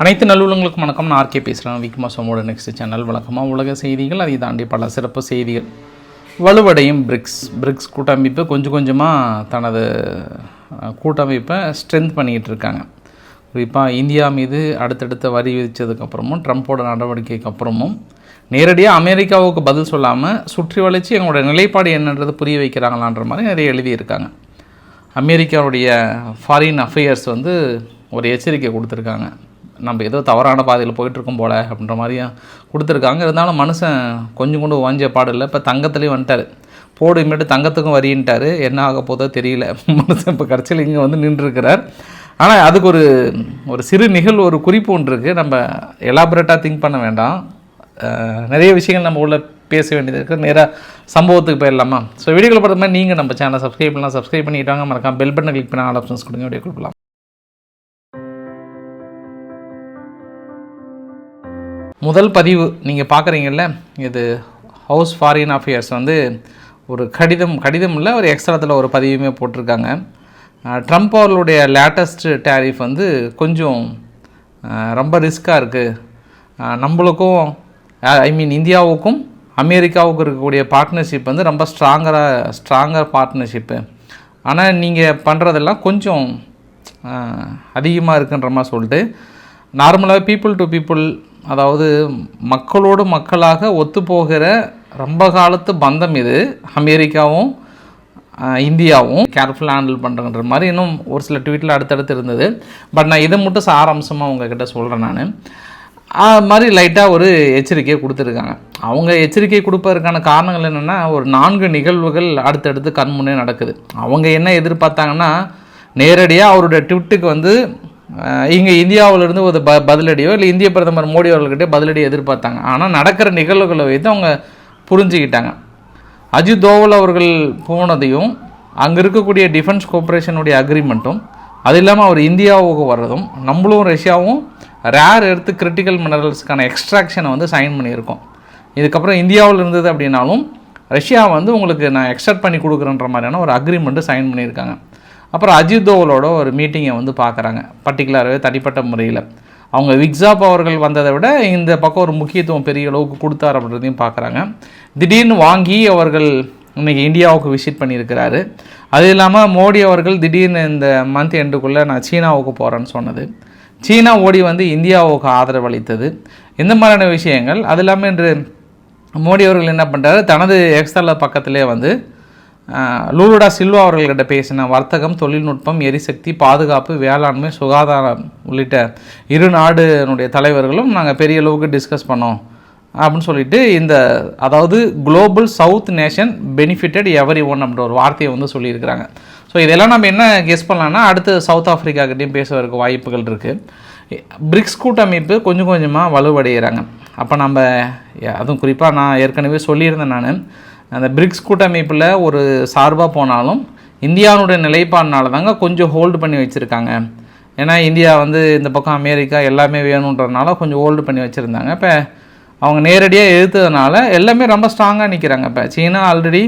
அனைத்து நல்லுள்ளங்களுக்கும் வணக்கம். நான் ஆர்கே பேசுகிறேன் விக்மா சோமோட நெக்ஸ்ட் சேனல் வழக்கமாக உலக செய்திகள் அதை தாண்டி பல சிறப்பு செய்திகள். வலுவடையும் பிரிக்ஸ். பிரிக்ஸ் கூட்டமைப்பு கொஞ்சம் கொஞ்சமாக தனது கூட்டமைப்பை ஸ்ட்ரென்த் பண்ணிக்கிட்டு இருக்காங்க. குறிப்பாக இந்தியா மீது அடுத்தடுத்த வரி விதித்ததுக்கப்புறமும் ட்ரம்ப்போட நடவடிக்கைக்கு அப்புறமும் நேரடியாக அமெரிக்காவுக்கு பதில் சொல்லாமல் சுற்றி வளைச்சு எங்களோட நிலைப்பாடு என்னன்றது புரிய வைக்கிறாங்களான்ற மாதிரி நிறைய எழுதியிருக்காங்க. அமெரிக்காவுடைய ஃபாரின் அஃபேர்ஸ் வந்து ஒரு எச்சரிக்கை கொடுத்துருக்காங்க. நம்ம ஏதோ தவறான பாதையில் போயிட்டுருக்கோம் போல அப்படின்ற மாதிரியும் கொடுத்துருக்காங்க. இருந்தாலும் மனுஷன் கொஞ்சம் கொண்டு வாஞ்ச பாடு இல்லை. இப்போ தங்கத்துலேயும் வந்துட்டார். போடு இனிமேட்டு தங்கத்துக்கும் வரின்ட்டார். என்ன ஆக போதோ தெரியல. மனுஷன் இப்போ கடைசியில் இங்கே வந்து நின்றுருக்கிறார். ஆனால் அதுக்கு ஒரு ஒரு சிறு நிகழ்வு ஒரு குறிப்பு ஒன்று இருக்குது நம்ம எலாபரேட்டாக திங்க் பண்ண வேண்டாம். நிறைய விஷயங்கள் நம்ம உள்ள பேச வேண்டியது இருக்குது நேராக சம்பவத்துக்கு போயிடலாமா? ஸோ வீடியோவில் பார்த்த மாதிரி நீங்கள் நம்ம சேனல் சப்ஸ்கிரைப் பண்ணலாம். சப்ஸ்கிரைப் பண்ணிட்டாங்க மறக்காம பெல் பட்டன் கிளிக் பண்ண ஆல் ஆப்ஷன்ஸ் கொடுங்க. வீடியோ கொடுக்கலாம் முதல் பதிவு நீங்கள் பார்க்குறீங்கல்ல இது ஹவுஸ் ஃபாரின் அஃபேர்ஸ் வந்து ஒரு கடிதம் கடிதம் இல்லை ஒரு எக்ஸ்ட்ராத்தில் ஒரு பதிவுமே போட்டிருக்காங்க. ட்ரம்ப் அவர்களுடைய லேட்டஸ்ட் டேரிஃப் வந்து கொஞ்சம் ரொம்ப ரிஸ்க்காக இருக்குது நம்மளுக்கும் ஐ மீன் இந்தியாவுக்கும் அமெரிக்காவுக்கும் இருக்கக்கூடிய பார்ட்னர்ஷிப் வந்து ரொம்ப ஸ்ட்ராங்கராக ஸ்ட்ராங்கர் பார்ட்னர்ஷிப்பு ஆனால் நீங்கள் பண்ணுறதெல்லாம் கொஞ்சம் அதிகமாக இருக்குன்ற மாதிரி சொல்லிட்டு நார்மலாக பீப்புள் டு பீப்புள் அதாவது மக்களோடு மக்களாக ஒத்துப்போகிற ரொம்ப காலத்து பந்தம் இது. அமெரிக்காவும் இந்தியாவும் கேர்ஃபுல்லாக ஹேண்டில் பண்ணுறன்ற மாதிரி இன்னும் ஒரு சில ட்வீட்டில் அடுத்தடுத்து இருந்தது. பட் நான் இதை மட்டும் சாராம்சமாக உங்ககிட்ட சொல்கிறேன் நான். அது மாதிரி லைட்டாக ஒரு எச்சரிக்கையை கொடுத்துருக்காங்க. அவங்க எச்சரிக்கை கொடுப்பதற்கான காரணங்கள் என்னென்னா ஒரு நான்கு நிகழ்வுகள் அடுத்தடுத்து கண்முன்னே நடக்குது. அவங்க என்ன எதிர்பார்த்தாங்கன்னா நேரடியாக அவருடைய ட்விட்டுக்கு வந்து இங்கே இந்தியாவிலிருந்து ஒரு ப பதிலடியோ இல்லை இந்திய பிரதமர் மோடி அவர்கள்கிட்ட பதிலடி எதிர்பார்த்தாங்க. ஆனால் நடக்கிற நிகழ்வுகளை வைத்து அவங்க புரிஞ்சுக்கிட்டாங்க. அஜித் தோவல் அவர்கள் போனதையும் அங்கே இருக்கக்கூடிய டிஃபென்ஸ் கோஆப்ரேஷனுடைய அக்ரிமெண்ட்டும் அது இல்லாமல் அவர் இந்தியாவுக்கு வர்றதும் நம்மளும் ரஷ்யாவும் ரேர் எடுத்து கிரிட்டிக்கல் மினரல்ஸ்க்கான எக்ஸ்ட்ராக்ஷனை வந்து சைன் பண்ணியிருக்கோம். இதுக்கப்புறம் இந்தியாவில் இருந்தது அப்படின்னாலும் ரஷ்யா வந்து உங்களுக்கு நான் எக்ஸ்ட்ராக்ட் பண்ணி கொடுக்குறேன்ற மாதிரியான ஒரு அக்ரிமெண்ட்டு சைன் பண்ணியிருக்காங்க. அப்புறம் அஜித் தோவலோட ஒரு மீட்டிங்கை வந்து பார்க்குறாங்க. பர்டிகுலராகவே தனிப்பட்ட முறையில். அவங்க விக்ஸாப் அவர்கள் வந்ததை விட இந்த பக்கம் ஒரு முக்கியத்துவம் பெரிய அளவுக்கு கொடுத்தார் அப்படின்றதையும் பார்க்குறாங்க. திடீர்னு வாங்கி அவர்கள் இன்னைக்கு இந்தியாவுக்கு விசிட் பண்ணியிருக்கிறாரு. அது இல்லாமல் மோடி அவர்கள் திடீர்னு இந்த மந்த் எண்டுக்குள்ளே நான் சீனாவுக்கு போகிறேன்னு சொன்னது. சீனா ஓடி வந்து இந்தியாவுக்கு ஆதரவு அளித்தது. இந்த மாதிரியான விஷயங்கள். அது இல்லாமல் இன்று மோடி அவர்கள் என்ன பண்ணுறாரு தனது எக்ஸ்தல பக்கத்திலே வந்து லூலுடா சில்வா அவர்கள்கிட்ட பேசின வர்த்தகம் தொழில்நுட்பம் எரிசக்தி பாதுகாப்பு வேளாண்மை சுகாதாரம் உள்ளிட்ட இரு நாடுனுடைய தலைவர்களும் நாங்கள் பெரிய அளவுக்கு டிஸ்கஸ் பண்ணோம் அப்படின்னு சொல்லிட்டு இந்த அதாவது global south nation benefitted every one அப்படின்ற ஒரு வார்த்தையை வந்து சொல்லியிருக்கிறாங்க. ஸோ இதெல்லாம் நம்ம என்ன கெஸ் பண்ணலாம்னா அடுத்து சவுத் ஆஃப்ரிக்காக்கிட்டையும் பேசுவதற்கு வாய்ப்புகள் இருக்குது பிரிக்ஸ் கூட்டமைப்பு கொஞ்சம் கொஞ்சமாக வலுவடைகிறாங்க அப்போ நம்ம அதுவும் குறிப்பாக நான் ஏற்கனவே சொல்லியிருந்தேன் நான். அந்த பிரிக்ஸ் கூட்டமைப்பில் ஒரு சார்பாக போனாலும் இந்தியாவுடைய நிலைப்பாடுனால தாங்க கொஞ்சம் ஹோல்டு பண்ணி வச்சுருக்காங்க. ஏன்னா இந்தியா வந்து இந்த பக்கம் அமெரிக்கா எல்லாமே வேணுன்றதுனால கொஞ்சம் ஹோல்டு பண்ணி வச்சுருந்தாங்க. இப்போ அவங்க நேரடியாக எழுத்ததுனால எல்லாமே ரொம்ப ஸ்ட்ராங்காக நிற்கிறாங்க இப்போ சீனா ஆல்ரெடி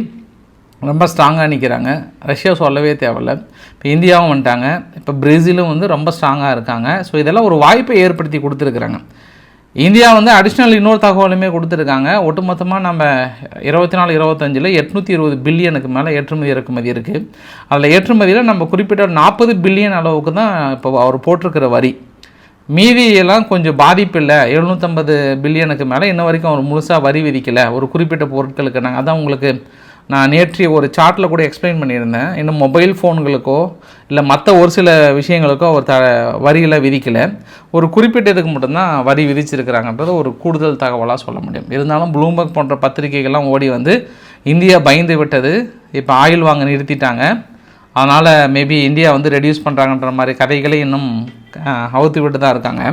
ரொம்ப ஸ்ட்ராங்காக நிற்கிறாங்க ரஷ்யா சொல்லவே தேவையில்ல. இப்போ இந்தியாவும் வந்துட்டாங்க. இப்போ பிரேசிலும் வந்து ரொம்ப ஸ்ட்ராங்காக இருக்காங்க. ஸோ இதெல்லாம் ஒரு வாய்ப்பை ஏற்படுத்தி கொடுத்துருக்குறாங்க. இந்தியா வந்து அடிஷ்னல் இன்னொரு தகவலுமே கொடுத்துருக்காங்க. ஒட்டுமொத்தமாக நம்ம இருபத்தி நாலு இருபத்தஞ்சில் எட்நூற்றி இருபது பில்லியனுக்கு மேலே ஏற்றுமதி இறக்குமதி இருக்குது அதில் ஏற்றுமதியில் நம்ம குறிப்பிட்ட நாற்பது பில்லியன் அளவுக்கு தான் இப்போ அவர் போட்டிருக்கிற வரி. மீதியெல்லாம் கொஞ்சம் பாதிப்பு இல்லை. எழுநூற்றம்பது பில்லியனுக்கு மேலே இன்ன வரைக்கும் அவர் முழுசாக வரி விதிக்கலை. ஒரு குறிப்பிட்ட பொருட்களுக்கு நாங்கள் அதான் உங்களுக்கு நான் நேற்று ஒரு சார்ட்டில் கூட எக்ஸ்பிளைன் பண்ணியிருந்தேன். இன்னும் மொபைல் ஃபோன்களுக்கோ இல்லை மற்ற ஒரு சில விஷயங்களுக்கோ அவர் த வரியில் விதிக்கலை. ஒரு குறிப்பிட்ட இதுக்கு மட்டும்தான் வரி விதிச்சிருக்கிறாங்கன்றது ஒரு கூடுதல் தகவலாக சொல்ல முடியும். இருந்தாலும் ப்ளூம்பர்க் போன்ற பத்திரிகைகள்லாம் ஓடி வந்து இந்தியா பயந்து விட்டது. இப்போ ஆயில் வாங்க நிறுத்திட்டாங்க. அதனால் மேபி இந்தியா வந்து ரெடியூஸ் பண்ணுறாங்கன்ற மாதிரி கதைகளை இன்னும் அவுத்து விட்டு தான் இருக்காங்க.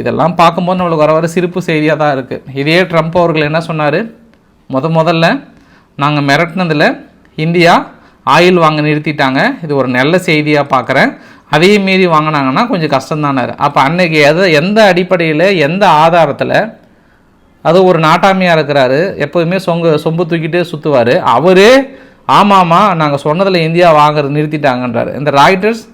இதெல்லாம் பார்க்கும்போது நம்மளுக்கு வர வர சிரிப்பு செய்தியாக தான் இருக்குது இதே ட்ரம்ப் அவர்கள் என்ன சொன்னார்? முத முதல்ல நாங்கள் மிரட்டினதில் இந்தியா ஆயில் வாங்க நிறுத்திட்டாங்க. இது ஒரு நல்ல செய்தியாக பார்க்குறேன் அதையும் மீறி வாங்கினாங்கன்னா கொஞ்சம் கஷ்டம்தானார் அப்போ அன்னைக்கு எதை எந்த அடிப்படையில் எந்த ஆதாரத்தில்? அது ஒரு நாட்டாமையாக இருக்கிறாரு. எப்போதுமே சொங்கு சொம்பு தூக்கிட்டே சுற்றுவார் அவரே ஆமாம்மா நாங்கள் சொன்னதில் இந்தியா வாங்குறது நிறுத்திட்டாங்கன்றார். இந்த ராய்டர்ஸ்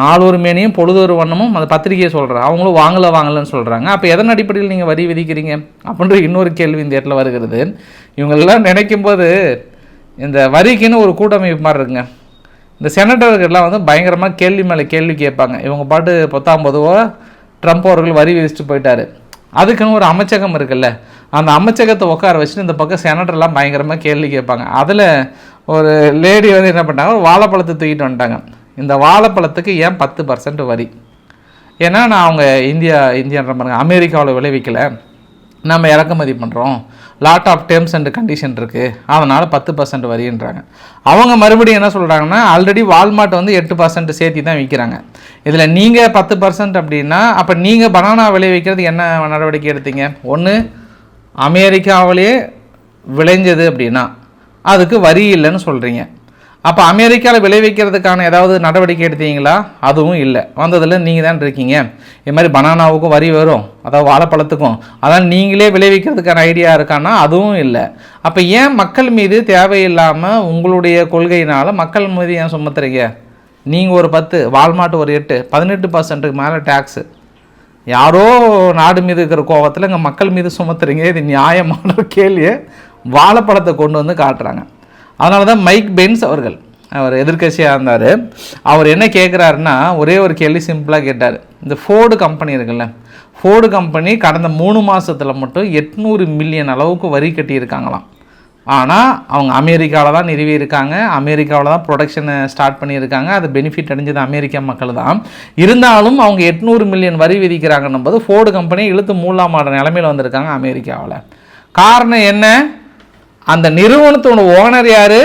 நாலொரு மேனியும் பொழுதொரு வண்ணமும் அந்த பத்திரிகையை சொல்கிறேன் அவங்களும் வாங்கலை வாங்கலைன்னு சொல்கிறாங்க அப்போ எதன் அடிப்படையில் நீங்கள் வரி விதிக்கிறீங்க? அப்படின்ற இன்னொரு கேள்வி இந்த இடத்துல வருகிறது. இவங்களெல்லாம் நினைக்கும் போது இந்த வரிக்குன்னு ஒரு கூட்டமைப்பு மாதிரி இருக்குங்க. இந்த செனட்டர்கள்லாம் வந்து பயங்கரமாக கேள்வி மேலே கேள்வி கேட்பாங்க. இவங்க பாட்டு பத்தாம்பதுவோ ட்ரம்ப் அவர்கள் வரி விதிச்சுட்டு போயிட்டாரு. அதுக்குன்னு ஒரு அமைச்சகம் இருக்குல்ல. அந்த அமைச்சகத்தை உட்கார வச்சுட்டு இந்த பக்கம் செனட்டர்லாம் பயங்கரமாக கேள்வி கேட்பாங்க. அதில் ஒரு லேடி வந்து என்ன பண்ணிட்டாங்க? ஒரு வாழைப்பழத்தை தூக்கிட்டு வந்துட்டாங்க. இந்த வாழைப்பழத்துக்கு ஏன் பத்து பர்சன்ட் வரி? ஏன்னா நான் அவங்க இந்தியா இந்தியான்ற பாருங்க அமெரிக்காவில் விளைவிக்கலை. நம்ம இறக்குமதி பண்ணுறோம் lot of terms and condition இருக்குது அதனால் பத்து பர்சன்ட் வரின்றாங்க. அவங்க மறுபடியும் என்ன சொல்கிறாங்கன்னா ஆல்ரெடி வால்மார்ட் வந்து எட்டு பர்சன்ட் சேர்த்தி தான் விற்கிறாங்க இதில் நீங்கள் பத்து பர்சன்ட் அப்படின்னா அப்போ நீங்கள் பனானா விளைவிக்கிறது என்ன நடவடிக்கை எடுத்தீங்க? ஒன்று அமெரிக்காவிலே விளைஞ்சது அப்படின்னா அதுக்கு வரி இல்லைன்னு சொல்கிறீங்க அப்போ அமெரிக்காவில் விளைவிக்கிறதுக்கான ஏதாவது நடவடிக்கை எடுத்தீங்களா? அதுவும் இல்லை. வந்ததில் நீங்கள் தான் இருக்கீங்க. இது மாதிரி பனானாவுக்கும் வரி வரும். அதாவது வாழைப்பழத்துக்கும். அதான் நீங்களே விளைவிக்கிறதுக்கான ஐடியா இருக்கான்னா அதுவும் இல்லை. அப்போ ஏன் மக்கள் மீது தேவையில்லாமல் உங்களுடைய கொள்கையினால் மக்கள் மீது ஏன் சுமத்துறீங்க? நீங்கள் ஒரு பத்து வால்மார்ட் ஒரு எட்டு பதினெட்டு பர்சன்ட்டுக்கு மேலே டேக்ஸு யாரோ நாடு மீது இருக்கிற கோவத்தில் இங்கே மக்கள் மீது சுமத்துறீங்க. இது நியாயமான கேள்வியை வாழைப்பழத்தை கொண்டு வந்து காட்டுறாங்க. அதனால தான் மைக் பென்ஸ் அவர்கள் அவர் எதிர்க்கட்சியாக இருந்தார். அவர் என்ன கேட்குறாருன்னா ஒரே ஒரு கேள்வி சிம்பிளாக கேட்டார். இந்த ஃபோர்டு கம்பெனி இருக்குல்ல ஃபோர்டு கம்பெனி கடந்த மூணு மாதத்தில் மட்டும் எட்நூறு மில்லியன் அளவுக்கு வரி கட்டியிருக்காங்களாம். ஆனால் அவங்க அமெரிக்காவில் தான் நிறுவி இருக்காங்க அமெரிக்காவில் தான் ப்ரொடக்ஷனை ஸ்டார்ட் பண்ணியிருக்காங்க அது பெனிஃபிட் அடைஞ்சது அமெரிக்கா மக்கள் தான் இருந்தாலும் அவங்க எட்நூறு மில்லியன் வரி விதிக்கிறாங்கன்னும் போது ஃபோர்டு கம்பெனி இழுத்து மூலாமாட நிலமையில் வந்திருக்காங்க அமெரிக்காவில். காரணம் என்ன? அந்த நிறுவனத்தோட ஓனர் யார்?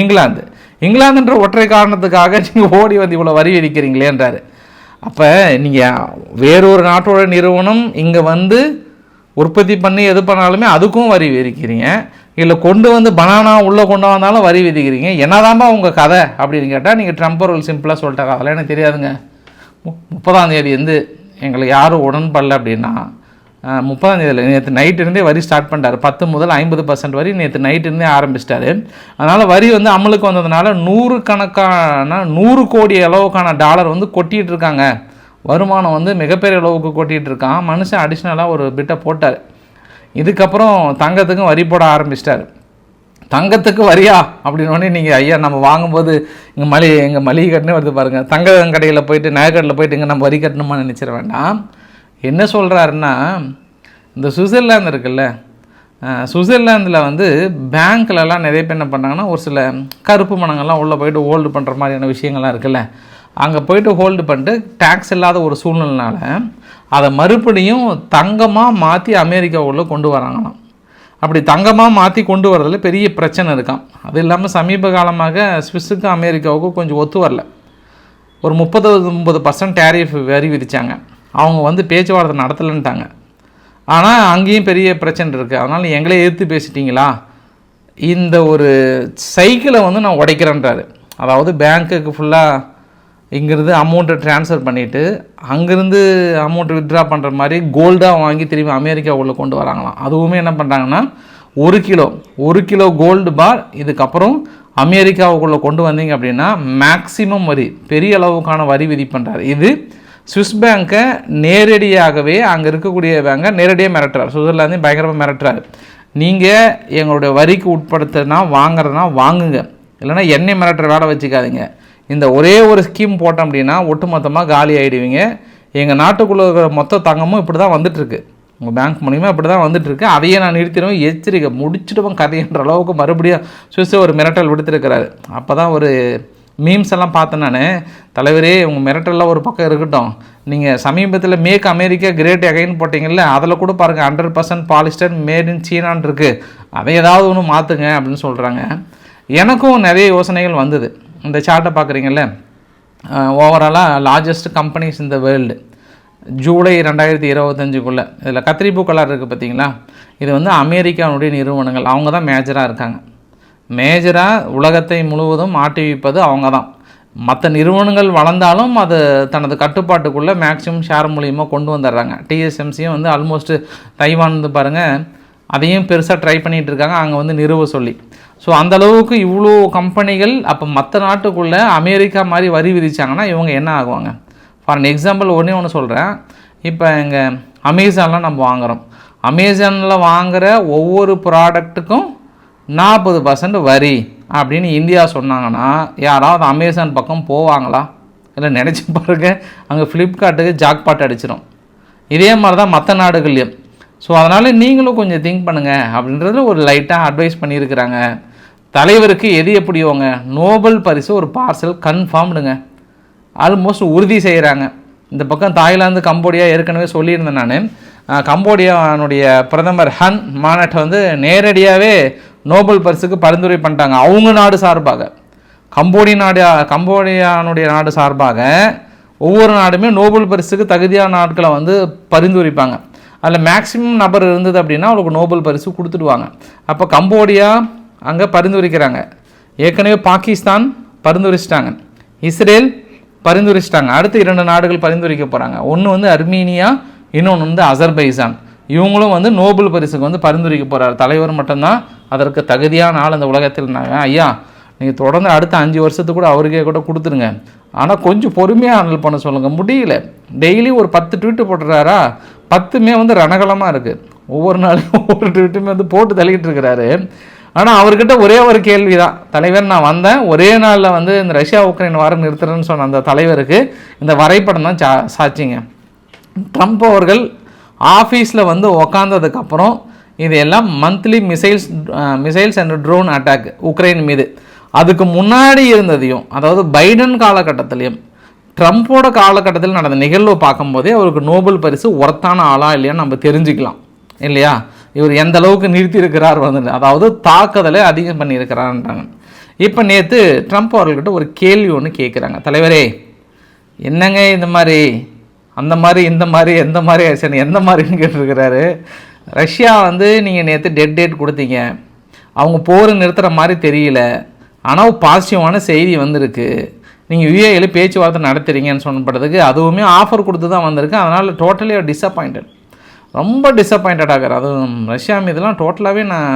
இங்கிலாந்து. இங்கிலாந்துன்ற ஒற்றை காரணத்துக்காக நீங்கள் ஓடி வந்து இவ்வளோ வரி விதிக்கிறீங்களேன்றாரு அப்போ நீங்கள் வேறொரு நாட்டோட நிறுவனம் இங்கே வந்து உற்பத்தி பண்ணி எது பண்ணாலுமே அதுக்கும் வரி விதிக்கிறீங்க. இல்லை கொண்டு வந்து பனானா உள்ளே கொண்டு வந்தாலும் வரி விதிக்கிறீங்க. என்னதான்பா உங்கள் கதை அப்படின்னு கேட்டால் நீங்கள் ட்ரம்ப் ரோல் சிம்பிளாக சொல்லிட்டாங்க அதெல்லாம் எனக்கு தெரியாதுங்க. முப்பதாம் தேதி வந்து எங்களை யாரும் உடன்படல அப்படின்னா முப்பதாம் தேதியில் நேற்று நைட்டிருந்தே வரி ஸ்டார்ட் பண்ணிட்டார். பத்து முதல் ஐம்பது பர்சன்ட் வரி நேற்று நைட்டிருந்தே ஆரம்பிச்சிட்டாரு. அதனால் வரி வந்து அமலுக்கு வந்ததுனால நூறு கணக்கான நூறு கோடி அளவுக்கான டாலர் வந்து கொட்டிகிட்டு இருக்காங்க. வருமானம் வந்து மிகப்பெரிய அளவுக்கு கொட்டிகிட்டு இருக்கான். மனுஷன் அடிஷ்னலாக ஒரு பிட்டை போட்டார். இதுக்கப்புறம் தங்கத்துக்கும் வரி போட ஆரம்பிச்சிட்டாரு. தங்கத்துக்கு வரியா? அப்படின்னோடனே நீங்கள் ஐயா நம்ம வாங்கும்போது இங்கே மளி எங்கள் மளிகை கட்டுனே வருது பாருங்கள் தங்க கடையில் போயிட்டு நகைக்கடையில் போயிட்டு இங்கே நம்ம வரி கட்டணுமா? நினச்சிட வேண்டாம். என்ன சொல்கிறாருன்னா இந்த சுவிட்சர்லாந்து இருக்குல்ல சுவிட்சர்லாந்தில் வந்து பேங்க்லலாம் நிறைய பேர் என்ன பண்ணாங்கன்னா ஒரு சில கருப்பு மனங்கள்லாம் உள்ளே போயிட்டு ஹோல்டு பண்ணுற மாதிரியான விஷயங்கள்லாம் இருக்குல்ல அங்கே போயிட்டு ஹோல்டு பண்ணிட்டு டேக்ஸ் இல்லாத ஒரு சூழ்நிலைனால அதை மறுபடியும் தங்கமாக மாற்றி அமெரிக்காவுள்ள கொண்டு வராங்களாம். அப்படி தங்கமாக மாற்றி கொண்டு வரதில் பெரிய பிரச்சனை இருக்கான் அது இல்லாமல் சமீப காலமாக ஸ்விஸ்ஸுக்கும் அமெரிக்காவுக்கும் கொஞ்சம் ஒத்து வரல. ஒரு முப்பது முப்பது பர்சன்ட் டேரிஃப் வரி விதித்தாங்க அவங்க வந்து பேச்சுவார்த்தை நடத்தலைன்ட்டாங்க. ஆனால் அங்கேயும் பெரிய பிரச்சனை இருக்குது அதனால் எங்களே எதிர்த்து பேசிட்டிங்களா? இந்த ஒரு சைக்கிளை வந்து நான் உடைக்கிறேன்றாரு. அதாவது பேங்க்குக்கு ஃபுல்லாக இங்கேருந்து அமௌண்ட்டை ட்ரான்ஸ்ஃபர் பண்ணிவிட்டு அங்கேருந்து அமௌண்ட்டு வித்ட்ரா பண்ணுற மாதிரி கோல்டாக வாங்கி திரும்பி அமெரிக்கா உள்ளே கொண்டு வராங்களாம். அதுவுமே என்ன பண்ணுறாங்கன்னா ஒரு கிலோ ஒரு கிலோ கோல்டு பார் இதுக்கப்புறம் அமெரிக்காவுக்குள்ளே கொண்டு வந்தீங்க அப்படின்னா மேக்சிமம் வரி பெரிய அளவுக்கான வரி விதிப்பண்றாரு இது சுவிஸ் பேங்க்கை நேரடியாகவே அங்கே இருக்கக்கூடிய பேங்கை நேரடியாக மிரட்டுறாரு. சுவிட்சர்லாந்தையும் பயங்கரமாக மிரட்டுறாரு. நீங்கள் எங்களுடைய வரிக்கு உட்படுத்துனா வாங்குறதுனா வாங்குங்க. இல்லைன்னா எண்ணெய் மிரட்டுற வேலை வச்சுக்காதீங்க. இந்த ஒரே ஒரு ஸ்கீம் போட்டோம் அப்படின்னா ஒட்டுமொத்தமாக காலி ஆகிடுவீங்க எங்கள் நாட்டுக்குள்ளே இருக்கிற மொத்த தங்கமும் இப்படி தான் வந்துட்டுருக்கு. உங்கள் பேங்க் மூலிமா இப்படி தான் வந்துட்டுருக்கு. அதையே நான் நிறுத்திடுவேன். எச்சரிக்கை முடிச்சிடுவேன் கதைன்ற அளவுக்கு மறுபடியும் சுவிஸ் ஒரு மிரட்டல் விடுத்திருக்கிறாரு. அப்போ தான் ஒரு மீம்ஸ் எல்லாம் பார்த்தேன் நான். தலைவரே உங்கள் மிரட்டெல்லாம் ஒரு பக்கம் இருக்கட்டும். நீங்கள் சமீபத்தில் மேக் அமெரிக்கா கிரேட் எகைன்னு போட்டிங்கல்ல அதில் கூட பாருங்கள் hundred percent polyester made in சீனான் இருக்குது அதை ஏதாவது ஒன்று மாற்றுங்க அப்படின்னு சொல்கிறாங்க எனக்கும் நிறைய யோசனைகள் வந்தது. இந்த சார்ட்டை பார்க்குறீங்கல்ல ஓவராலாக லார்ஜஸ்ட் கம்பெனிஸ் இந்த வேர்ல்டு ஜூலை ரெண்டாயிரத்தி இருபத்தஞ்சுக்குள்ளே. இதில் கத்திரிப்பூ கலர் இருக்குது பார்த்தீங்களா இது வந்து அமெரிக்காவுடைய நிறுவனங்கள். அவங்க தான் மேஜராக இருக்காங்க. மேஜராக உலகத்தை முழுவதும் ஆட்டிவிப்பது அவங்க தான் மற்ற நிறுவனங்கள் வளர்ந்தாலும் அது தனது கட்டுப்பாட்டுக்குள்ளே மேக்ஸிமம் ஷேர் மூலியமாக கொண்டு வந்துடுறாங்க. டிஎஸ்எம்சியும் வந்து ஆல்மோஸ்ட்டு தைவான் வந்து பாருங்கள் அதையும் பெருசாக ட்ரை பண்ணிகிட்டு இருக்காங்க. அங்கே வந்து நிறுவ சொல்லி. ஸோ அந்த அளவுக்கு இவ்வளோ கம்பெனிகள் அப்போ மற்ற நாட்டுக்குள்ளே அமெரிக்கா மாதிரி வரி விதிச்சாங்கன்னா இவங்க என்ன ஆகுவாங்க? ஃபார் எக்ஸாம்பிள் ஒன்றே ஒன்று சொல்கிறேன் இப்போ எங்கள் அமேசான்லாம் நம்ம வாங்குகிறோம் அமேசானில் வாங்குகிற ஒவ்வொரு ப்ராடக்ட்டுக்கும் நாற்பது பர்சன்ட் வரி அப்படின்னு இந்தியா சொன்னாங்கன்னா யாராவது அமேசான் பக்கம் போவாங்களா? இல்லை நினச்சி பாருங்க அங்கே ஃப்ளிப்கார்ட்டுக்கு ஜாக்பாட் அடிச்சிடும் இதே மாதிரி தான் மற்ற நாடுகள்லையும். ஸோ அதனால் நீங்களும் கொஞ்சம் திங்க் பண்ணுங்கள் அப்படின்றதுல ஒரு லைட்டாக அட்வைஸ் பண்ணியிருக்கிறாங்க. தலைவருக்கு எது எப்படியோங்க நோபல் பரிசு ஒரு பார்சல் கன்ஃபார்ம்டுங்க ஆல்மோஸ்ட் உறுதி செய்கிறாங்க இந்த பக்கம் தாய்லாந்து கம்போடியா ஏற்கனவே சொல்லியிருந்தேன் நான். கம்போடியானுடைய பிரதமர் ஹன் மாநாட்டை வந்து நேரடியாகவே நோபல் பரிசுக்கு பரிந்துரை பண்ணிட்டாங்க. அவங்க நாடு சார்பாக. கம்போடிய நாடு கம்போடியானுடைய நாடு சார்பாக ஒவ்வொரு நாடுமே நோபல் பரிசுக்கு தகுதியான நாட்களை வந்து பரிந்துரைப்பாங்க. அதில் மேக்ஸிமம் நபர் இருந்தது அப்படின்னா அவளுக்கு நோபல் பரிசு கொடுத்துடுவாங்க. அப்போ கம்போடியா அங்கே பரிந்துரைக்கிறாங்க. ஏற்கனவே பாகிஸ்தான் பரிந்துரைச்சிட்டாங்க. இஸ்ரேல் பரிந்துரைச்சிட்டாங்க. அடுத்து இரண்டு நாடுகள் பரிந்துரைக்க போகிறாங்க ஒன்று வந்து அர்மீனியா இன்னொன்று வந்து அசர்பைசான் இவங்களும் வந்து நோபல் பரிசுக்கு வந்து பரிந்துரைக்க போகிறார் தலைவர் மட்டும்தான் அதற்கு தகுதியான ஆள் இந்த உலகத்தில் நான். ஐயா நீங்கள் தொடர்ந்து அடுத்த அஞ்சு வருஷத்துக்கு கூட அவருக்கே கூட கொடுத்துருங்க. ஆனால் கொஞ்சம் பொறுமையாக ஹேண்டில் பண்ண சொல்லுங்கள் முடியல. டெய்லி ஒரு பத்து ட்வீட்டு போட்டுறாரா? பத்துமே வந்து ரணகலமாக இருக்குது ஒவ்வொரு நாளையும் ஒவ்வொரு ட்வீட்டுமே வந்து போட்டு தள்ளிக்கிட்டு இருக்கிறாரு. ஆனால் அவர்கிட்ட ஒரே ஒரு கேள்வி தான் தலைவர் நான் வந்தேன். ஒரே நாளில் வந்து இந்த ரஷ்யா உக்ரைன் வாரம் நிறுத்துறேன்னு சொன்ன அந்த தலைவருக்கு இந்த வரைபடம் தான் சா சாட்சிங்க. ட்ரம்ப் அவர்கள் ஆஃபீஸில் வந்து உக்காந்ததுக்கப்புறம் இதெல்லாம் monthly missiles missiles and drone attack Ukraine மீது. அதுக்கு முன்னாடி இருந்ததையும் அதாவது பைடன் காலகட்டத்திலையும் ட்ரம்ப்போட காலகட்டத்தில் நடந்த நிகழ்வை பார்க்கும்போதே அவருக்கு நோபல் பரிசு ஒர்த்தான ஆளா இல்லையான்னு நம்ம தெரிஞ்சுக்கலாம். இல்லையா? இவர் எந்த அளவுக்கு நிறுத்தி இருக்கிறார் வந்து அதாவது தாக்குதலை அதிகம் பண்ணியிருக்கிறான்றாங்க இப்போ நேற்று ட்ரம்ப் அவர்கள்கிட்ட ஒரு கேள்வி ஒன்று கேட்குறாங்க தலைவரே என்னங்க இந்த மாதிரி? அந்த மாதிரி இந்த மாதிரி எந்த மாதிரி ஆக்ஷன் எந்த மாதிரின்னு கேட்டிருக்கிறாரு. ரஷ்யா வந்து நீங்கள் நேற்று டெட் டேட் கொடுத்தீங்க. அவங்க போர் நிறுத்துகிற மாதிரி தெரியல. ஆனால் பாசிட்டிவான செய்தி வந்திருக்கு. நீங்கள் யுஏயில் பேச்சுவார்த்தை நடத்துறீங்கன்னு சொன்னப்படுறதுக்கு அதுவுமே ஆஃபர் கொடுத்து தான் வந்திருக்கு. அதனால் டோட்டலி டிஸப்பாயிண்டட் ரொம்ப டிஸப்பாயிண்டட் ஆகிறார். அதுவும் ரஷ்யா மீதுலாம் டோட்டலாகவே நான்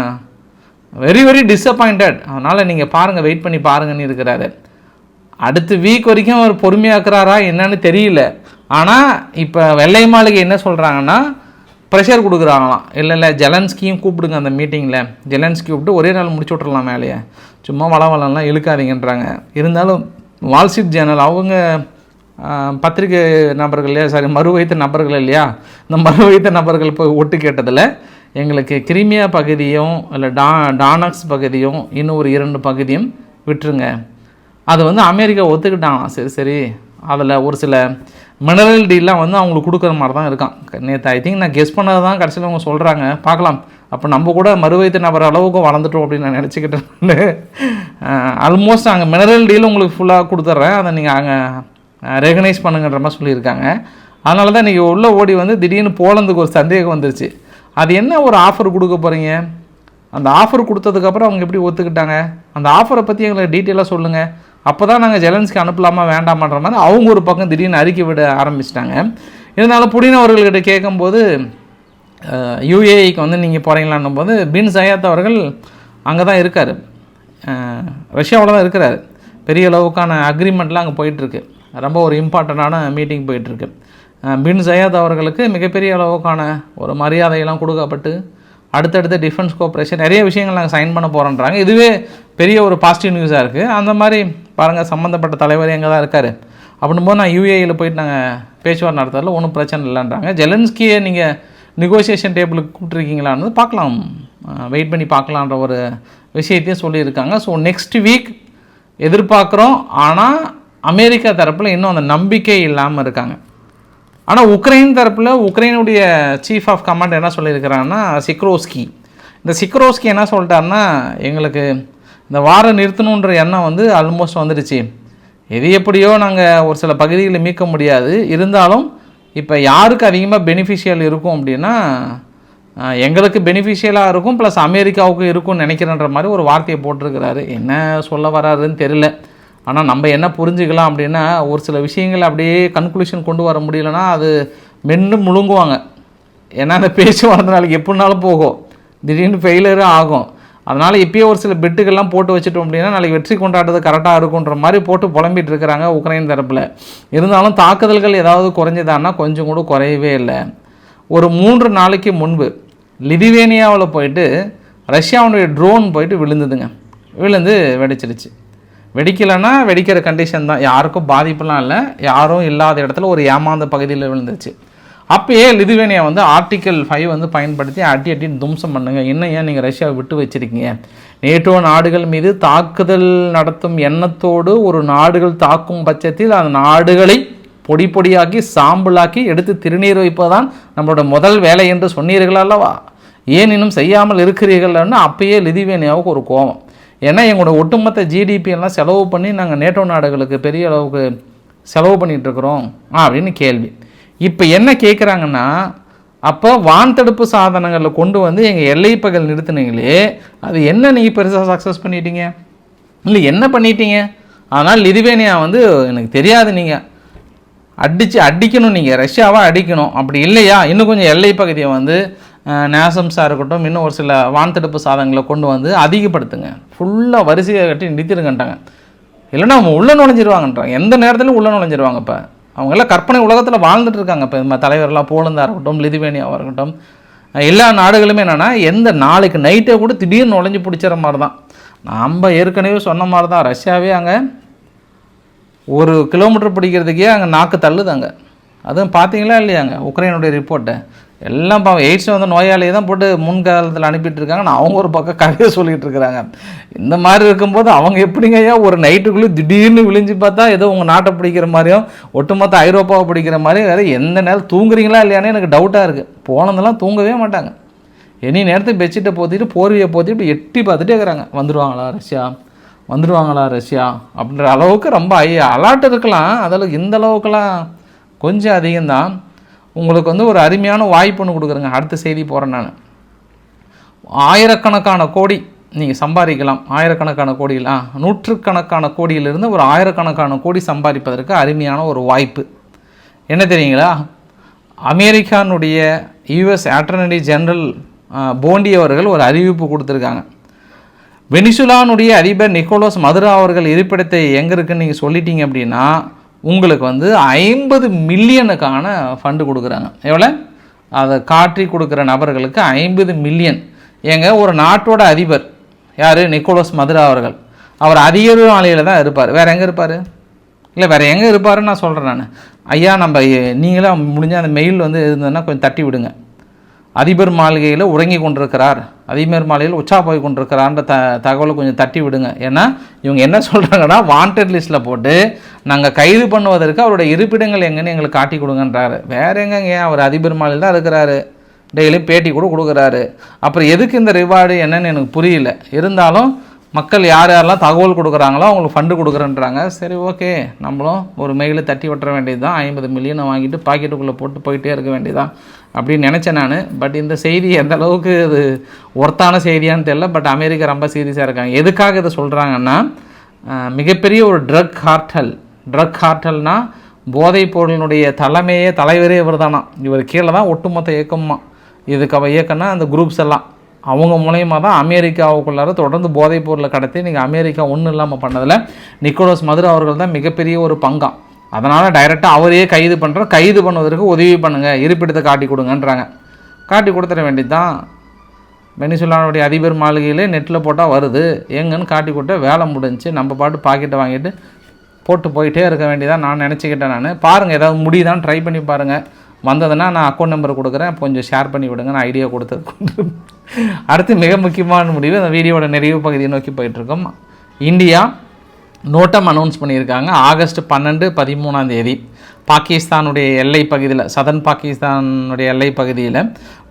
வெரி வெரி டிஸப்பாயிண்டட் அதனால் நீங்கள் பாருங்கள் வெயிட் பண்ணி பாருங்கன்னு இருக்கிறாரு. அடுத்த வீக் வரைக்கும் அவர் பொறுமையாக்குறாரா என்னன்னு தெரியல. ஆனால் இப்போ வெள்ளை மாளிகை என்ன சொல்கிறாங்கன்னா ப்ரெஷர் கொடுக்குறாங்களாம். இல்லை இல்லை ஜெலன்ஸ்கியும் கூப்பிடுங்க அந்த மீட்டிங்கில் ஜெலன்ஸ்கி கூப்பிட்டு ஒரே நாள் முடிச்சு விட்றலாம் வேலையை சும்மா வள வளம்லாம் இழுக்காதீங்கன்றாங்க. இருந்தாலும் வால்ஸ்ட்ரீட் ஜேர்னல் அவங்க பத்திரிகை நபர்கள் இல்லையா? சாரி மறு வைத்த நபர்கள் இல்லையா? இந்த மறு வைத்த நபர்கள் போய் ஒட்டு கேட்டதில் எங்களுக்கு கிரிமியா பகுதியும் இல்லை டா டானக்ஸ் பகுதியும் இன்னும் ஒரு இரண்டு பகுதியும் விட்டுருங்க. அது வந்து அமெரிக்கா ஒத்துக்கிட்டாங்களாம். சரி சரி. அதில் ஒரு சில மினரல் டீலாம் வந்து அவங்களுக்கு கொடுக்குற மாதிரி தான் இருக்கான். நேற்று ஐ திங்க் நான் கெஸ் பண்ணது தான் கடைசியில் அவங்க சொல்கிறாங்க பார்க்கலாம். அப்போ நம்ம கூட மறுவைத்து நபர் அளவுக்கு வளர்ந்துட்டோம் அப்படின்னு நான் நினச்சிக்கிட்டேன் ஆல்மோஸ்ட் அங்கே மினரல் டீல் உங்களுக்கு ஃபுல்லாக கொடுத்துட்றேன் அதை நீங்கள் அங்கே ரெகனைஸ் பண்ணுங்கன்ற மாதிரி சொல்லியிருக்காங்க. அதனால தான் இன்றைக்கி உள்ளே ஓடி வந்து திடீர்னு போலந்துக்கு ஒரு சந்தேகம் வந்துருச்சு. அது என்ன ஒரு ஆஃபர் கொடுக்க போகிறீங்க அந்த ஆஃபர் கொடுத்ததுக்கப்புறம் அவங்க எப்படி ஒத்துக்கிட்டாங்க? அந்த ஆஃபரை பற்றி எங்களுக்கு டீட்டெயிலாக சொல்லுங்கள் அப்போ தான் நாங்கள் ஜெலன்ஸ்க்கு அனுப்பலாமா வேண்டாமான்ற மாதிரி அவங்க ஒரு பக்கம் திடீர்னு அறிக்கை விட ஆரம்பிச்சிட்டாங்க. இருந்தாலும் புடின் அவர்கள்கிட்ட கேட்கும்போது யுஏஇக்கு வந்து நீங்கள் போகிறீங்களான்னும் போது பின் சயாத் அவர்கள் அங்கே தான் இருக்கார் ரஷ்யாவில் தான் இருக்கிறார். பெரிய அளவுக்கான அக்ரிமெண்ட்லாம் அங்கே போயிட்டுருக்கு. ரொம்ப ஒரு இம்பார்ட்டண்ட்டான மீட்டிங் போயிட்டுருக்கு. பின் சயாத் அவர்களுக்கு மிகப்பெரிய அளவுக்கான ஒரு மரியாதையெல்லாம் கொடுக்கப்பட்டு அடுத்தடுத்த டிஃபென்ஸ் கோஆப்ரேஷன் நிறைய விஷயங்கள் நாங்கள் சைன் பண்ண போகிறோன்றாங்க இதுவே பெரிய ஒரு பாசிட்டிவ் நியூஸாக இருக்குது அந்த மாதிரி பாருங்கள் சம்மந்தப்பட்ட தலைவர் எங்கே தான் இருக்கார். அப்படின்போது நான் யூஏயில் போயிட்டு நாங்கள் பேச்சுவார்த்தை நடத்துறதுல ஒன்றும் பிரச்சனை இல்லைன்றாங்க. ஜெலன்ஸ்கியை நீங்கள் நெகோசியேஷன் டேபிளுக்கு கூப்பிட்ருக்கீங்களான்னு பார்க்கலாம். வெயிட் பண்ணி பார்க்கலான்ற ஒரு விஷயத்தையும் சொல்லியிருக்காங்க. ஸோ நெக்ஸ்ட் வீக் எதிர்பார்க்குறோம். ஆனால் அமெரிக்கா தரப்பில் இன்னும் அந்த நம்பிக்கை இல்லாமல் இருக்காங்க. ஆனால் உக்ரைன் தரப்பில் உக்ரைனுடைய சீஃப் ஆஃப் கமாண்ட் என்ன சொல்லியிருக்கிறாங்கன்னா சிக்ரோஸ்கி இந்த சிக்ரோஸ்கி என்ன சொல்லிட்டாருன்னா எங்களுக்கு இந்த வாரம் நிறுத்தணுன்ற எண்ணம் வந்து ஆல்மோஸ்ட் வந்துடுச்சு. எது எப்படியோ நாங்கள் ஒரு சில பகுதிகளை மீட்க முடியாது. இருந்தாலும் இப்போ யாருக்கு அதிகமாக பெனிஃபிஷியல் இருக்கும் அப்படின்னா எங்களுக்கு பெனிஃபிஷியலாக இருக்கும் ப்ளஸ் அமெரிக்காவுக்கும் இருக்கும்னு நினைக்கிறேன்ற மாதிரி ஒரு வார்த்தையை போட்டிருக்கிறாரு. என்ன சொல்ல வராருன்னு தெரியல. ஆனால் நம்ம என்ன புரிஞ்சுக்கலாம் அப்படின்னா ஒரு சில விஷயங்கள் அப்படியே கன்க்ளூஷன் கொண்டு வர முடியலன்னா அது மென்று முழுங்குவாங்க. ஏன்னா அந்த பேச்சு நாளைக்கு எப்படினாலும் போகும். திடீர்னு ஃபெயிலியரும் ஆகும். அதனால் இப்பயே ஒரு சில பெட்டுகள்லாம் போட்டு வச்சுட்டோம் அப்படின்னா நாளைக்கு வெற்றி கொண்டாடுறது கரெக்டாக இருக்குன்ற மாதிரி போட்டு புலம்பிட்டு இருக்கிறாங்க உக்ரைன் தரப்பில். இருந்தாலும் தாக்குதல்கள் ஏதாவது குறைஞ்சதான்னா கொஞ்சம் கூட குறையவே இல்லை. ஒரு மூன்று நாளைக்கு முன்பு லிதுவேனியாவில் போயிட்டு ரஷ்யாவுடைய ட்ரோன் போயிட்டு விழுந்ததுங்க. விழுந்து வெடிச்சிருச்சு. வெடிக்கலைன்னா வெடிக்கிற கண்டிஷன் தான். யாருக்கும் பாதிப்புலாம் இல்லை. யாரும் இல்லாத இடத்துல ஒரு ஏமாந்த பகுதியில் விழுந்துருச்சு. அப்பயே லிதுவேனியா வந்து ஆர்டிக்கல் ஃபைவ் வந்து பயன்படுத்தி அட்டி அட்டி தும்சம் பண்ணுங்க. இன்னும் ஏன் நீங்கள் ரஷ்யாவை விட்டு வச்சிருக்கீங்க? நேட்டோ நாடுகள் மீது தாக்குதல் நடத்தும் எண்ணத்தோடு ஒரு நாடுகள் தாக்கும் பட்சத்தில் அந்த நாடுகளை பொடி பொடியாக்கி சாம்பலாக்கி எடுத்து திருநீர் வைப்பதான் நம்மளோட முதல் வேலை என்று சொன்னீர்கள் அல்லவா? ஏன் இன்னும் செய்யாமல் இருக்கிறீர்கள்னு அப்பயே லிதுவேனியாவுக்கு ஒரு கோபம். ஏன்னா எங்களோட ஒட்டுமொத்த ஜிடிபி எல்லாம் செலவு பண்ணி நாங்கள் நேட்டோ நாடுகளுக்கு பெரிய அளவுக்கு செலவு பண்ணிகிட்ருக்குறோம் அப்படின்னு கேள்வி. இப்போ என்ன கேட்குறாங்கன்னா அப்போ வான் தடுப்பு சாதனங்களை கொண்டு வந்து எங்கள் எல்லை பகல் நிறுத்தினீங்களே அது என்ன நீங்கள் பெருசாக சக்ஸஸ் பண்ணிட்டீங்க? இல்லை என்ன பண்ணிட்டீங்க? அதனால் லிதுவேனியா வந்து எனக்கு தெரியாது நீங்கள் அடித்து அடிக்கணும் நீங்கள் ரஷ்யாவாக அடிக்கணும். அப்படி இல்லையா? இன்னும் கொஞ்சம் எல்லை பகுதியை வந்து நேசம்ஸாக இருக்கட்டும் இன்னும் ஒரு சில வான்தடுப்பு சாதனங்களை கொண்டு வந்து அதிகப்படுத்துங்க. ஃபுல்லாக வரிசையை கட்டி நிறுத்திடுங்கன்ட்டாங்க. இல்லைன்னா அவங்க உள்ளே நுழைஞ்சிருவாங்கன்றாங்க. எந்த நேரத்திலும் உள்ளே நுழைஞ்சிருவாங்க இப்போ. அவங்கெல்லாம் கற்பனை உலகத்தில் வாழ்ந்துட்டு இருக்காங்க இப்போ. நம்ம தலைவர்லாம் போலந்தாக இருக்கட்டும் லிதுவேனியாவாக இருக்கட்டும். எல்லா நாடுகளுமே என்னென்னா எந்த நாளைக்கு நைட்டே கூட திடீர்னு நுழைஞ்சு பிடிச்சிற மாதிரி தான் நம்ம ஏற்கனவே சொன்ன மாதிரி தான் ரஷ்யாவே அங்கே ஒரு கிலோமீட்டர் பிடிக்கிறதுக்கே அங்கே நாக்கு தள்ளுதாங்க அதுவும் பார்த்தீங்களா இல்லையாங்க உக்ரைனுடைய ரிப்போர்ட்டை எல்லாம் பாவம் எய்ட்ஸ் வந்து நோயாளியை தான் போட்டு முன்காலத்தில் அனுப்பிட்டு இருக்காங்க நான் அவங்க ஒரு பக்கம் கதையை சொல்லிட்டு இருக்கிறாங்க. இந்த மாதிரி இருக்கும்போது அவங்க எப்படிங்க ஐயா ஒரு நைட்டுக்குள்ளே திடீர்னு விழிஞ்சு பார்த்தா ஏதோ உங்கள் நாட்டை பிடிக்கிற மாதிரியும் ஒட்டுமொத்த ஐரோப்பாவை பிடிக்கிற மாதிரியும் வேறு எந்த நேரம் தூங்குறீங்களா இல்லையானே எனக்கு டவுட்டாக இருக்குது போனதெல்லாம் தூங்கவே மாட்டாங்க. எனி நேரத்துக்கு பெட்ஷீட்டை போத்திட்டு போர்வையை போத்திட்டு இப்படி எட்டி பார்த்துட்டே இருக்கிறாங்க. வந்துடுவாங்களா ரஷ்யா? வந்துடுவாங்களா ரஷ்யா? அப்படின்ற அளவுக்கு ரொம்ப ஐ அலாட் இருக்கலாம். அதில் இந்த அளவுக்குலாம் கொஞ்சம் அதிகம்தான். உங்களுக்கு வந்து ஒரு அருமையான வாய்ப்பு ஒன்று கொடுக்குறேங்க. அடுத்த செய்தி போகிறேன் நான். ஆயிரக்கணக்கான கோடி நீங்கள் சம்பாதிக்கலாம். ஆயிரக்கணக்கான கோடியெலாம் நூற்றுக்கணக்கான கோடியிலிருந்து ஒரு ஆயிரக்கணக்கான கோடி சம்பாதிப்பதற்கு அருமையான ஒரு வாய்ப்பு. என்ன தெரியுங்களா? அமெரிக்கானுடைய யுஎஸ் ஆட்டர்னரி ஜெனரல் போண்டி அவர்கள் ஒரு அறிவிப்பு கொடுத்துருக்காங்க. வெனிசுலானுடைய அதிபர் நிக்கோலஸ் மதுரா அவர்கள் இருப்பிடத்தை எங்கே இருக்குன்னு நீங்கள் சொல்லிட்டீங்க அப்படின்னா உங்களுக்கு வந்து ஐம்பது மில்லியனுக்கான ஃபண்டு கொடுக்குறாங்க. எவ்வளோ? அதை காட்டி கொடுக்குற நபர்களுக்கு ஐம்பது மில்லியன். ஏங்க ஒரு நாட்டோட அதிபர் யார்? நிக்கோலஸ் மதுரா அவர்கள். அவர் அதிகாரியாலையில் தான் இருப்பார். வேறு எங்கே இருப்பார்? இல்லை வேறு எங்கே இருப்பாருன்னு நான் சொல்கிறேன் நான். ஐயா நம்ம நீங்களும் முடிஞ்ச அந்த மெயில் வந்து இருந்ததுன்னா கொஞ்சம் தட்டி விடுங்க. அதிபர் மாளிகையில் உறங்கி கொண்டிருக்கிறார். அதிபர் மாளிகையில் உச்சா போய் கொண்டிருக்கிறான்ற த தகவலை கொஞ்சம் தட்டி விடுங்க. ஏன்னா இவங்க என்ன சொல்கிறாங்கன்னா வாண்டட் லிஸ்ட்டில் போட்டு நாங்கள் கைது பண்ணுவதற்கு அவருடைய இருப்பிடங்கள் எங்கன்னு எங்களுக்கு காட்டி கொடுங்கன்றாரு. வேற எங்கங்க? அவர் அதிபர் மாளிகையில் தான் இருக்கிறாரு. டெய்லியும் பேட்டி கூட கொடுக்குறாரு. அப்புறம் எதுக்கு இந்த ரிவார்டு என்னன்னு எனக்கு புரியல. இருந்தாலும் மக்கள் யார் யாரெல்லாம் தகவல் கொடுக்குறாங்களோ அவங்களுக்கு ஃபண்டு கொடுக்குறேன்றாங்க. சரி ஓகே நம்மளும் ஒரு மெயிலை தட்டி விட்டுற வேண்டியது தான் ஐம்பது மில்லியனை வாங்கிட்டு பாக்கெட்டுக்குள்ளே போட்டு போயிட்டே இருக்க வேண்டியதான் அப்படின்னு நினச்சேன் நான். பட் இந்த செய்தி எந்த அளவுக்கு அது ஒர்த்தான செய்தியான்னு தெரில பட் அமெரிக்கா ரொம்ப சீரியஸாக இருக்காங்க. எதுக்காக இதை சொல்கிறாங்கன்னா மிகப்பெரிய ஒரு ட்ரக் ஹார்டல் ட்ரக் ஹார்டல்னா போதைப் பொருளினுடைய தலைமையே தலைவரே இவர் தானா இவர் கீழே தான் ஒட்டுமொத்த இயக்கமா இதுக்கு அவள் இயக்கம்னா அந்த குரூப்ஸ் எல்லாம். அவங்க மூலயமா தான் அமெரிக்காவுக்குள்ளார தொடர்ந்து போதைப் பொருளை கடத்தி நீங்கள் அமெரிக்கா ஒன்றும் இல்லாமல் பண்ணதில் நிக்கோலஸ் மதுரா அவர்கள் தான் மிகப்பெரிய ஒரு பங்காக அதனால் டைரெக்டாக அவரையே கைது பண்ணுறோம் கைது பண்ணுவதற்கு உதவி பண்ணுங்கள் இருப்பிடத்தை காட்டி கொடுங்கன்றாங்க. காட்டி கொடுத்துட வேண்டியது தான் வெனிசுலானுடைய அதிபர் மாளிகையிலே நெட்டில் போட்டால் வருது. எங்கன்னு காட்டி கொடுத்தா வேலை முடிஞ்சுச்சு நம்ம பாட்டு பாக்கெட்டை வாங்கிட்டு போட்டு போயிட்டே இருக்க வேண்டியதான் நான் நினச்சிக்கிட்டேன் நான். பாருங்கள் ஏதாவது முடியுதான்னு ட்ரை பண்ணி பாருங்கள் வந்ததுன்னா நான் அக்கௌண்ட் நம்பர் கொடுக்குறேன். கொஞ்சம் ஷேர் பண்ணி விடுங்க. நான் ஐடியா கொடுத்தது அடுத்து மிக முக்கியமான முடிவு அந்த வீடியோட நிறைவு பகுதியை நோக்கி போயிட்டுருக்கோம் இந்தியா நோட்டம் அனௌன்ஸ் பண்ணியிருக்காங்க. ஆகஸ்ட் பன்னெண்டு பதிமூணாம் தேதி. பாகிஸ்தானுடைய எல்லை பகுதியில் சதன் பாகிஸ்தானுடைய எல்லை பகுதியில்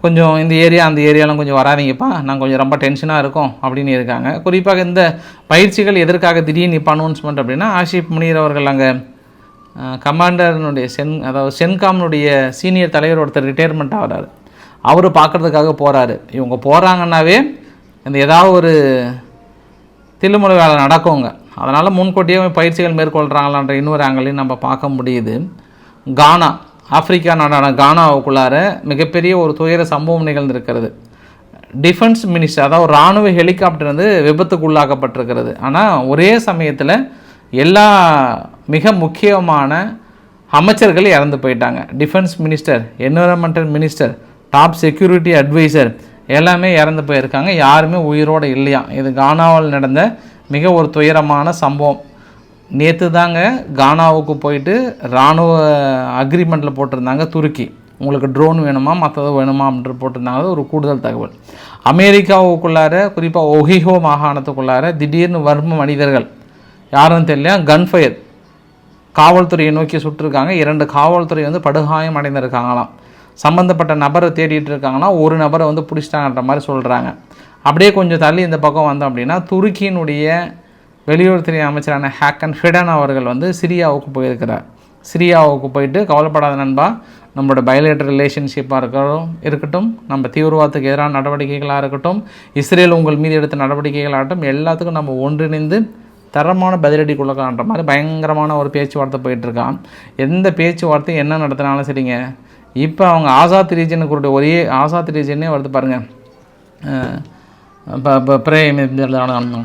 கொஞ்சம் இந்த ஏரியா அந்த ஏரியாலாம் கொஞ்சம் வராதீங்கப்பா. நாங்கள் கொஞ்சம் ரொம்ப டென்ஷனாக இருக்கோம் அப்படின்னு இருக்காங்க. குறிப்பாக இந்த பயிற்சிகள் எதற்காக திடீர்னு இப்போ அனௌன்ஸ்மெண்ட் அப்படின்னா ஆஷிப் முனீர் அவர்கள் அங்கே கமாண்டர்னுடைய சென் அதாவது சென்காம்னுடைய சீனியர் தலைவர் ஒருத்தர் ரிட்டையர்மெண்ட் ஆகிறார். அவர் பார்க்குறதுக்காக போகிறாரு இவங்க போகிறாங்கன்னாவே இந்த ஏதாவது ஒரு தில்லுமுறை வேலை நடக்குங்க. அதனால் முன்கூட்டியே பயிற்சிகள் மேற்கொள்கிறாங்களான்ற இன்னொரு ஆங்கிலையும் நம்ம பார்க்க முடியுது. கானா ஆப்பிரிக்கா நாடான கானாவுக்குள்ளார மிகப்பெரிய ஒரு துயர சம்பவம் நிகழ்ந்திருக்கிறது. டிஃபென்ஸ் மினிஸ்டர் அதாவது இராணுவ ஹெலிகாப்டர் வந்து விபத்துக்குள்ளாக்கப்பட்டிருக்கிறது. ஆனால் ஒரே சமயத்தில் எல்லா மிக முக்கியமான அமைச்சர்கள் இறந்து போயிட்டாங்க. Defence minister environmental minister top security adviser எல்லாமே இறந்து போயிருக்காங்க. யாருமே உயிரோடு இல்லையா? இது கானாவில் நடந்த மிக ஒரு துயரமான சம்பவம். நேற்று தாங்க கானாவுக்கு போயிட்டு இராணுவ அக்ரிமெண்ட்டில் போட்டிருந்தாங்க துருக்கி. உங்களுக்கு ட்ரோன் வேணுமா மற்றது வேணுமா அப்படின்ட்டு போட்டிருந்தாங்க. ஒரு கூடுதல் தகவல். அமெரிக்காவுக்குள்ளார குறிப்பாக ஒஹிஹோ மாகாணத்துக்குள்ளார திடீர்னு வர்ம மனிதர்கள் யாருன்னு தெரியல கன் ஃபயர் காவல்துறையை நோக்கி சுட்டிருக்காங்க. இரண்டு காவல்துறை வந்து படுகாயம் அடைந்திருக்காங்களாம். சம்மந்தப்பட்ட நபரை தேடிட்டு இருக்காங்கன்னா ஒரு நபரை வந்து பிடிச்சிட்டாங்கன்ற மாதிரி சொல்கிறாங்க அப்படியே கொஞ்சம் தள்ளி இந்த பக்கம் வந்தோம் அப்படின்னா துருக்கியினுடைய வெளியுறவுத்துறை அமைச்சரான ஹேக்கன் ஹிடன் அவர்கள் வந்து சிரியாவுக்கு போயிருக்கிறார். சிரியாவுக்கு போயிட்டு கவலைப்படாத நண்பா நம்மளோட பயலேட்டர் ரிலேஷன்ஷிப்பாக இருக்கட்டும் இருக்கட்டும் நம்ம தீவிரவாதத்துக்கு எதிரான நடவடிக்கைகளாக இருக்கட்டும் இஸ்ரேல் உங்கள் மீது எடுத்த நடவடிக்கைகளாகட்டும் எல்லாத்துக்கும் நம்ம ஒன்றிணைந்து தரமான பதிலடி கொடுக்கலான்ற மாதிரி பயங்கரமான ஒரு பேச்சுவார்த்தை போயிட்டுருக்கான். எந்த பேச்சுவார்த்தை என்ன நடத்தினாலும் சரிங்க. இப்போ அவங்க ஆசாத் ரீஜனுக்கு ஒரே ஆசாத் ரீஜனே வருது பாருங்கள் பிரேயம் இப்போ Sahara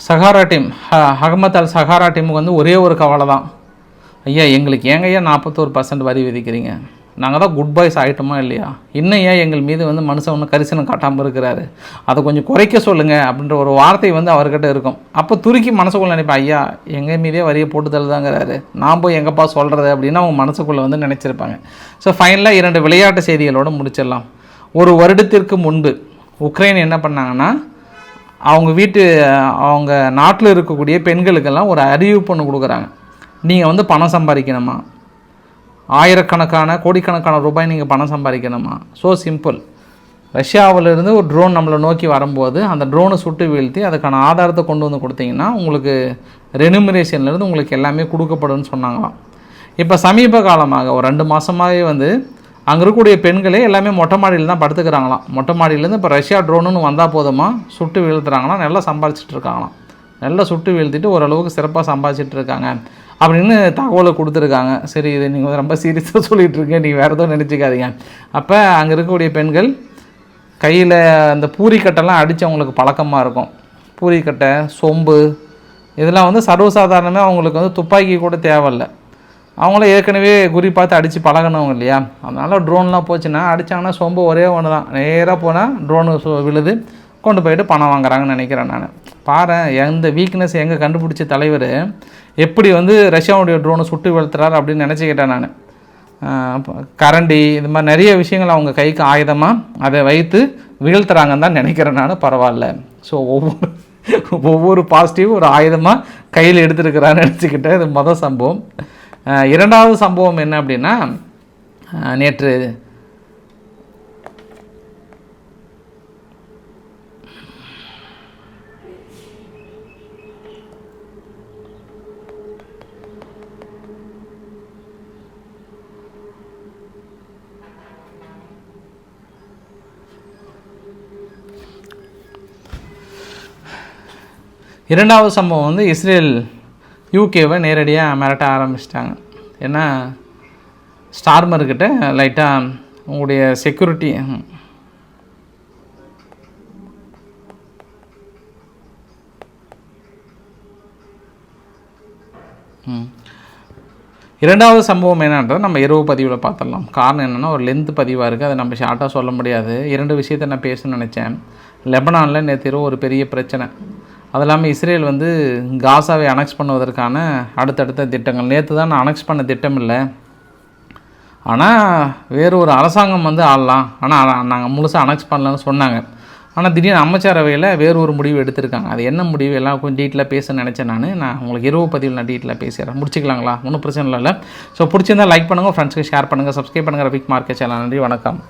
Sahara team Ahmed al Sahara டீமுக்கு வந்து ஒரே ஒரு கவலை தான் ஐயா எங்களுக்கு ஏங்க ஐயா நாற்பத்தோரு பர்சன்ட் வரி விதிக்கிறீங்க நாங்கள் தான் குட் பாய்ஸ் ஆகிட்டோமா இல்லையா? இன்னும் ஏன் எங்கள் மீது வந்து மனுஷன் ஒன்றும் கரிசனம் காட்டாமல் இருக்கிறாரு? அதை கொஞ்சம் குறைக்க சொல்லுங்கள் அப்படின்ற ஒரு வார்த்தை வந்து அவர்கிட்ட இருக்கும். அப்போ துருக்கி மனசுக்குள்ளே நினைப்பேன் ஐயா எங்கள் மீதே வரியை போட்டு தள்ளுதாங்கிறாரு. நான் போய் எங்கப்பா சொல்கிறது அப்படின்னு அவங்க மனசுக்குள்ளே வந்து நினச்சிருப்பாங்க. ஸோ ஃபைனலாக இரண்டு விளையாட்டு செய்திகளோடு முடிச்சிடலாம். ஒரு வருடத்திற்கு முன்பு உக்ரைன் என்ன பண்ணாங்கன்னா அவங்க வீட்டு அவங்க நாட்டில் இருக்கக்கூடிய பெண்களுக்கெல்லாம் ஒரு அறிவிப்பு ஒன்று கொடுக்குறாங்க. நீங்கள் வந்து பணம் சம்பாதிக்கணுமா? ஆயிரக்கணக்கான கோடிக்கணக்கான ரூபாய் நீங்கள் பணம் சம்பாதிக்கணுமா? ஸோ சிம்பிள் ரஷ்யாவிலிருந்து ஒரு ட்ரோன் நம்மளை நோக்கி வரும்போது அந்த ட்ரோனை சுட்டு வீழ்த்தி அதுக்கான ஆதாரத்தை கொண்டு வந்து கொடுத்தீங்கன்னா உங்களுக்கு ரெனுமரேஷன்லேருந்து உங்களுக்கு எல்லாமே கொடுக்கப்படும்னு சொன்னாங்களாம். இப்போ சமீப காலமாக ஒரு ரெண்டு மாதமாகவே வந்து அங்கே இருக்கக்கூடிய பெண்களே எல்லாமே மொட்டை மாடியில் தான் படுத்துக்கிறாங்களாம். மொட்டை மாடியிலேருந்து இப்போ ரஷ்யா ட்ரோனுன்னு வந்தால் போதுமா? சுட்டு வீழ்த்துறாங்களாம். நல்லா சம்பாதிச்சிட்டு இருக்காங்களாம். நல்லா சுட்டு வீழ்த்திட்டு ஓரளவுக்கு சிறப்பாக சம்பாதிச்சிட்டு இருக்காங்க. அப்படின்னு தகவலை கொடுத்துருக்காங்க. சரி இது நீங்கள் ரொம்ப சீரியஸாக சொல்லிகிட்டு இருக்கீங்க. நீங்கள் வேறு எதுவும் நினச்சிக்காதீங்க. அப்போ அங்கே இருக்கக்கூடிய பெண்கள் கையில் அந்த பூரிக்கட்டைலாம் அடித்து அவங்களுக்கு பழக்கமாக இருக்கும். பூரிக்கட்டை சொம்பு இதெல்லாம் வந்து சர்வசாதாரணமே அவங்களுக்கு வந்து துப்பாக்கி கூட தேவையில்லை. அவங்கள ஏற்கனவே குறி பார்த்து அடித்து பழகினவங்க இல்லையா? அதனால் ட்ரோன்லாம் போச்சுன்னா அடித்தாங்கன்னா சொம்பு ஒரே ஒன்று தான். நேராக போனால் ட்ரோனு விழுது கொண்டு போயிட்டு பணம் வாங்குறாங்கன்னு நினைக்கிறேன் நான். பாரு எந்த வீக்னஸ் எங்கே கண்டுபிடிச்ச தலைவர் எப்படி வந்து ரஷ்யாவுடைய ட்ரோனை சுட்டு வீழ்த்துறாரு அப்படின்னு நினச்சிக்கிட்டேன் நான். கரண்டி இது மாதிரி நிறைய விஷயங்கள் அவங்க கைக்கு ஆயுதமாக அதை வைத்து வீழ்த்துறாங்கன்னு தான் நினைக்கிறேன் நான். பரவாயில்ல. ஸோ ஒவ்வொரு ஒவ்வொரு பாசிட்டிவ் ஒரு ஆயுதமாக கையில் எடுத்துருக்கிறான்னு நினச்சிக்கிட்டேன். இது மொதல் சம்பவம். இரண்டாவது சம்பவம் என்ன அப்படின்னா நேற்று இரண்டாவது சம்பவம் வந்து இஸ்ரேல் யூகேவை நேரடியாக மிரட்ட ஆரம்பிச்சிட்டாங்க. ஏன்னா ஸ்டார்மர்கிட்ட லைட்டாக உங்களுடைய செக்யூரிட்டி இரண்டாவது சம்பவம் என்னன்றது நம்ம இரவு பதிவில் பார்த்துடலாம். காரணம் என்னென்னா ஒரு லென்த் பதிவாக இருக்குது அதை நம்ம ஷார்ட்டாக சொல்ல முடியாது. இரண்டு விஷயத்தை நான் பேசணும்னு நினச்சேன். லெபனானில் நேற்று இரவு ஒரு பெரிய பிரச்சனை. அது இல்லாமல் இஸ்ரேல் வந்து காசாவை அனெக்ஸ் பண்ணுவதற்கான அடுத்தடுத்த திட்டங்கள். நேற்று தான் நான் அனெக்ஸ் பண்ண திட்டம் இல்லை ஆனால் வேறு ஒரு அரசாங்கம் வந்து ஆடலாம் ஆனால் நாங்கள் முழுசாக அனெக்ஸ் பண்ணலன்னு சொன்னாங்க. ஆனால் திடீர்னு அமைச்சரவையில் வேறு ஒரு முடிவு எடுத்திருக்காங்க. அது என்ன முடிவு? எல்லாம் கொஞ்சம் டீட்டெயிலாக பேச நினச்சேன் நான். நான் உங்களுக்கு இரவு பதிவில் நான் டீட்டெயிலாக பேசுகிறேன் முடிச்சிக்கலாங்களா? ஒன்றும் பிரச்சனை இல்லை. ஸோ பிடிச்சிருந்தால் லைக் பண்ணுங்கள் ஃப்ரெண்ட்ஸ்க்கு ஷேர் பண்ணுங்கள் சப்ஸ்கிரைப் பண்ணுங்கள் ரவிக் மார்க்கெட் சேனல் நன்றி வணக்கம்.